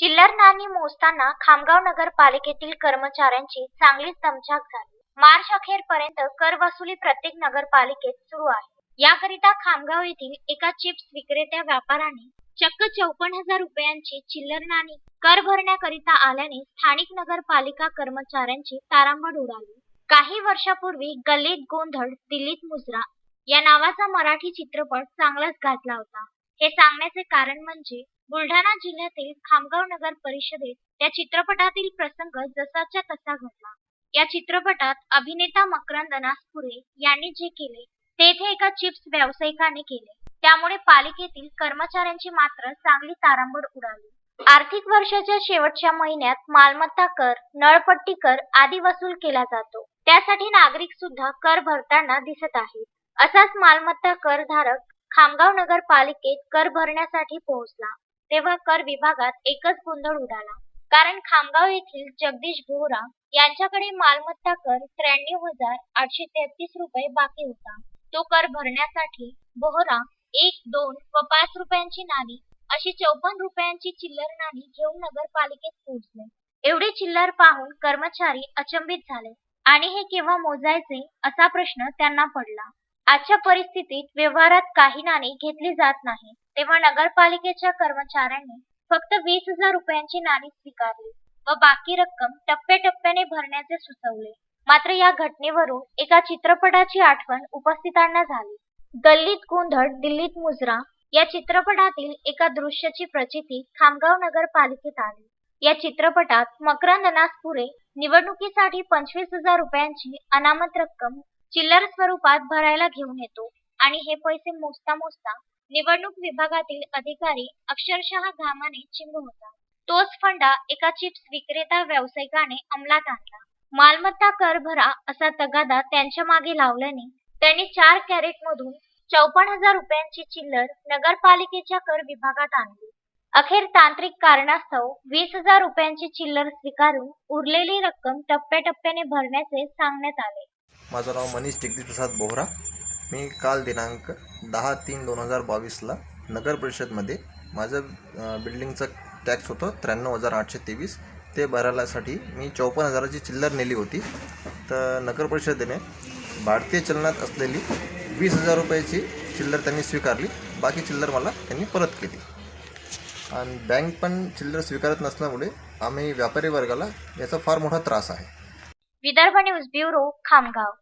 चिल्लर नाणी मोजताना खामगाव नगरपालिकेतील कर्मचाऱ्यांची चांगलीच दमछाक झाली. मार्च अखेरपर्यंत कर वसुली प्रत्येक नगरपालिकेत सुरू आहे. याकरिता खामगाव येथील एका चिप्स विक्रेत्या व्यापाराने चक्क चौपन्न हजार रुपयांची चिल्लर नाणी कर भरण्याकरिता आल्याने स्थानिक नगरपालिका कर्मचाऱ्यांची तारांबळ उडाली. काही वर्षापूर्वी गल्लीत गोंधळ दिल्लीत मुजरा या नावाचा मराठी चित्रपट चांगलाच गाजला होता. हे सांगण्याचे कारण म्हणजे बुलढाणा जिल्ह्यातील खामगाव नगर परिषदेत त्या चित्रपटातील प्रसंग जसाच्या तसा घडला. या चित्रपटात अभिनेता मकरंद अनासपुरे यांनी जे केले ते येथे एका चिप्स व्यावसायिकाने केले. त्यामुळे पालिकेतील कर्मचाऱ्यांची मात्र चांगली तारांबळ उडाली. आर्थिक वर्षाच्या शेवटच्या महिन्यात मालमत्ता कर नळपट्टी कर आदी वसूल केला जातो. त्यासाठी नागरिक सुद्धा कर भरताना दिसत आहेत. असाच मालमत्ता कर धारक खामगाव नगरपालिकेत कर भरण्यासाठी पोहोचला. तेव्हा कर विभागात एकच गोंधळ उडाला. कारण खामगाव येथील जगदीश बोहरा यांच्याकडे मालमत्ता कर त्र्याण्णव हजार आठशे तेहतीस रुपये बाकी होता. तो कर भरण्यासाठी बोहरा एक दोन व पाच रुपयांची नाणी अशी चौपन्न रुपयांची चिल्लर नाणी घेऊन नगरपालिकेत पोहोचले. एवढी चिल्लर पाहून कर्मचारी अचंबित झाले आणि हे केव्हा मोजायचे असा प्रश्न त्यांना पडला. आजच्या परिस्थितीत व्यवहारात काही नाणी घेतली जात नाही. तेव्हा नगरपालिकेच्या कर्मचाऱ्यांनी फक्त वीस हजार रुपयांची नाणी स्वीकारली व बाकी रक्कम टप्प्याटप्प्याने भरण्याचे सुचवले. मात्र या घटनेवरून एका चित्रपटाची आठवण उपस्थितांना झाली. गल्लीत गोंधळ दिल्लीत मुजरा या चित्रपटातील एका दृश्याची प्रचिती खामगाव नगरपालिकेत आली. या चित्रपटात मकरंद नासपुरे निवडणुकीसाठी पंचवीस हजार रुपयांची अनामत रक्कम चिल्लर स्वरूपात भरायला घेऊन येतो. आणि हे पैसे मोजता मोजता निवडणूक विभागातील अधिकारी अक्षरशः घामाने चिंब होता. तोच फंडा एका चिप्स विक्रेता व्यावसायिकाने अंमलात आणला. मालमत्ता कर भरा असा तगादा त्यांच्या मागे लावल्याने त्यांनी चार कॅरेट मधून चौपन्न हजार रुपयांची चिल्लर नगरपालिकेच्या कर विभागात आणली. अखेर तांत्रिक कारणास्तव वीस हजार रुपयांची चिल्लर स्वीकारून उरलेली रक्कम टप्प्याटप्प्याने भरण्याचे सांगण्यात आले. माझं नाव मनीष जगदीशप्रसाद बोहरा. मी काल दिनांक दहा तीन दोन हजार बावीसला नगर परिषदमध्ये माझं बिल्डिंगचं टॅक्स होतं त्र्याण्णव हजार आठशे तेवीस. ते भरायलासाठी मी चौपन्न हजाराची चिल्लर नेली होती. तर नगर परिषदेने भारतीय चलनात असलेली वीस हजार रुपयाची चिल्लर त्यांनी स्वीकारली. बाकी चिल्लर मला त्यांनी परत केली. आणि बँक पण चिल्लर स्वीकारत नसल्यामुळे आम्ही व्यापारी वर्गाला याचा फार मोठा त्रास आहे. Vidarbha news bureau Khamgaon.